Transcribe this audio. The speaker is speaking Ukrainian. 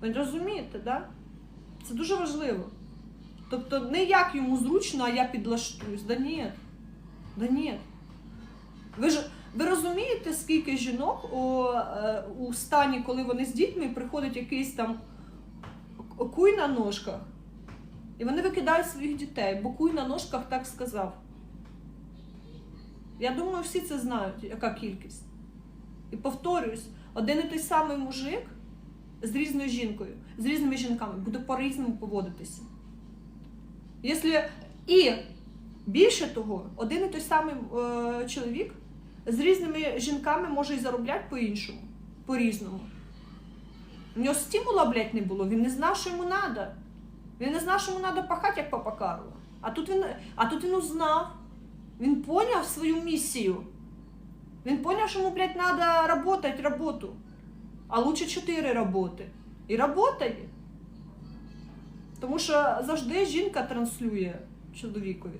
Ви розумієте? Да? Це дуже важливо. Тобто не як йому зручно, а я підлаштуюсь. Да ні. Да ні. Ви ж ви розумієте, скільки жінок у, е, у стані, коли вони з дітьми приходить якийсь там куй на ножках, і вони викидають своїх дітей, бо куй на ножках так сказав. Я думаю, всі це знають, яка кількість. І повторюсь, один і той самий мужик з різною жінкою, з різними жінками буде по-різному поводитися. Якщо і більше того, один і той самий е, чоловік з різними жінками може і заробляти по-іншому, по-різному. У нього стимула, блядь, не було, він не знав, що йому треба. Він не знав, що йому треба пахати, як папа Карло. А тут він, а тут він узнав. Він поняв свою місію. Він поняв, що йому, блядь, треба працювати роботу. А лучше чотири роботи. І працює. Тому що завжди жінка транслює чоловікові.